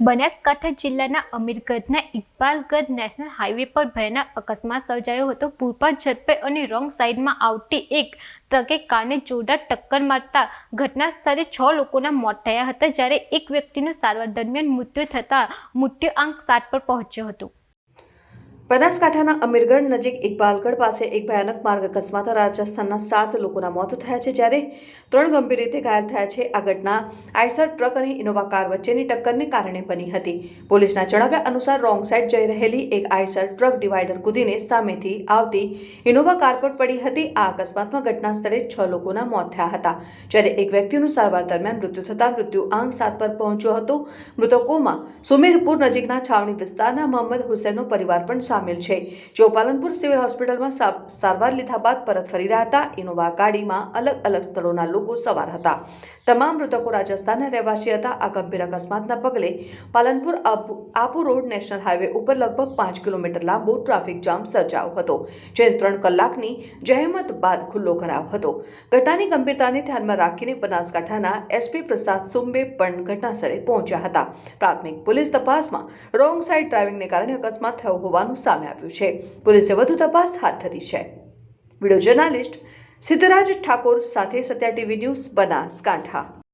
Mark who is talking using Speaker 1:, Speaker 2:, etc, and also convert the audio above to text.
Speaker 1: બનાસકાંઠા જિલ્લાના અમીરગઢના Iqbalgadh national highway પર ભયાનક અકસ્માત સર્જાયો હતો. પુલ પર ઝડપે અને રોંગ સાઈડમાં આવતી એક ટ્રકે કારને જોરદાર ટક્કર મારતા ઘટના સ્થળે છ લોકોના મોત થયા હતા, જ્યારે એક વ્યક્તિનું સારવાર દરમિયાન મૃત્યુ થતાં મૃત્યુ આંક સાત પર પહોંચ્યો હતો.
Speaker 2: બનાસકાંઠાના અમીરગઢ નજીક ઇકબાલગઢ પાસે એક ભયાનક માર્ગ અકસ્માત રાજસ્થાનના સાત લોકોના મોત થયા છે, જ્યારે ત્રણ ગંભીર રીતે ઘાયલ થયા છે. આ ઘટના આઈસર ટ્રક અને ઇનોવા કાર વચ્ચેની ટક્કરને કારણે બની હતી. પોલીસના જણાવ્યા અનુસાર રોંગ સાઈડ જઈ રહેલી એક આઈસર ટ્રક ડિવાઈડર કૂદીને સામેથી આવતી ઇનોવા કાર પર પડી હતી. આ અકસ્માતમાં ઘટના સ્થળે છ લોકોના મોત થયા હતા. જ્યારે એક વ્યક્તિનું સારવાર દરમિયાન મૃત્યુ થતાં મૃત્યુ આંક સાત પર પહોંચ્યો હતો. મૃતકોમાં સુમેરપુર નજીકના છાવણી વિસ્તારના મોહમ્મદ હુસેનનો પરિવાર પણ સામેલ છે. જેઓ પાલનપુર સિવિલ હોસ્પિટલમાં સારવાર લીધા બાદ પરત ફરી રહ્યા હતા, ઇનોવા ગાડીમાં અલગ અલગ સ્થળોના લોકો સવાર હતા. તમામ મૃતકો રાજસ્થાનના રહેવાસી હતા. આ ગંભીર અકસ્માતના પગલે Palanpur Abu road national highway ઉપર લગભગ પાંચ કિલોમીટર લાંબો ટ્રાફિક જામ સર્જાયો હતો, જેને ત્રણ કલાકની જહેમત બાદ ખુલ્લો કરાયો હતો. ઘટનાની ગંભીરતાને ધ્યાનમાં રાખીને બનાસકાંઠાના એસપી પ્રસાદ સુંબે પણ ઘટનાસ્થળે પહોંચ્યા હતા. પ્રાથમિક પોલીસ તપાસમાં રોંગ સાઇડ ડ્રાઇવિંગને કારણે અકસ્માત થયો હોવાનું સામે આવ્યું છે. પોલીસે વધુ તપાસ હાથ ધરી છે. વીડિયો જર્નાલિસ્ટ સિદ્ધરાજ ઠાકોર સાથે સત્યા ટીવી ન્યૂઝ બનાસકાંઠા